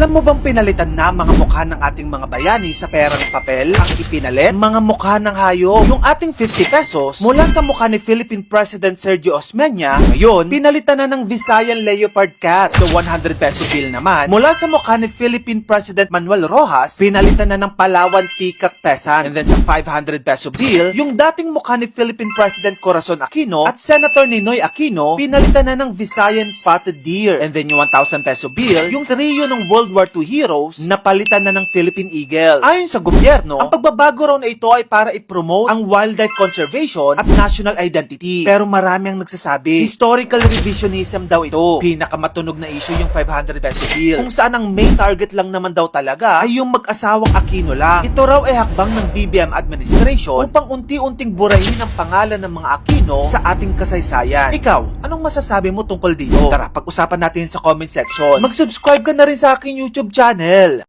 Alam mo bang pinalitan na mga mukha ng ating mga bayani sa perang papel? Ang ipinalit? Mga mukha ng hayop. Yung ating 50 pesos mula sa mukha ni Philippine President Sergio Osmeña, ngayon, pinalitan na ng Visayan Leopard Cat. So 100 peso bill naman, mula sa mukha ni Philippine President Manuel Rojas, pinalitan na ng Palawan Peacock Pesan. And then sa 500 peso bill, yung dating mukha ni Philippine President Corazon Aquino at Senator Ninoy Aquino, pinalitan na ng Visayan Spotted Deer. And then yung 1,000 peso bill, yung trio ng World War II heroes, napalitan na ng Philippine Eagle. Ayon sa gobyerno, ang pagbabago raw na ito ay para i-promote ang wildlife conservation at national identity. Pero marami ang nagsasabi, historical revisionism daw ito. Pinakamatunog na issue yung 500 peso bill. Kung saan ang main target lang naman daw talaga ay yung mag-asawang Aquino lang. Ito raw ay hakbang ng BBM administration upang unti-unting burahin ang pangalan ng mga Aquino sa ating kasaysayan. Ikaw, anong masasabi mo tungkol dito? Tara, pag-usapan natin sa comment section. Mag-subscribe ka na rin sa aking YouTube channel.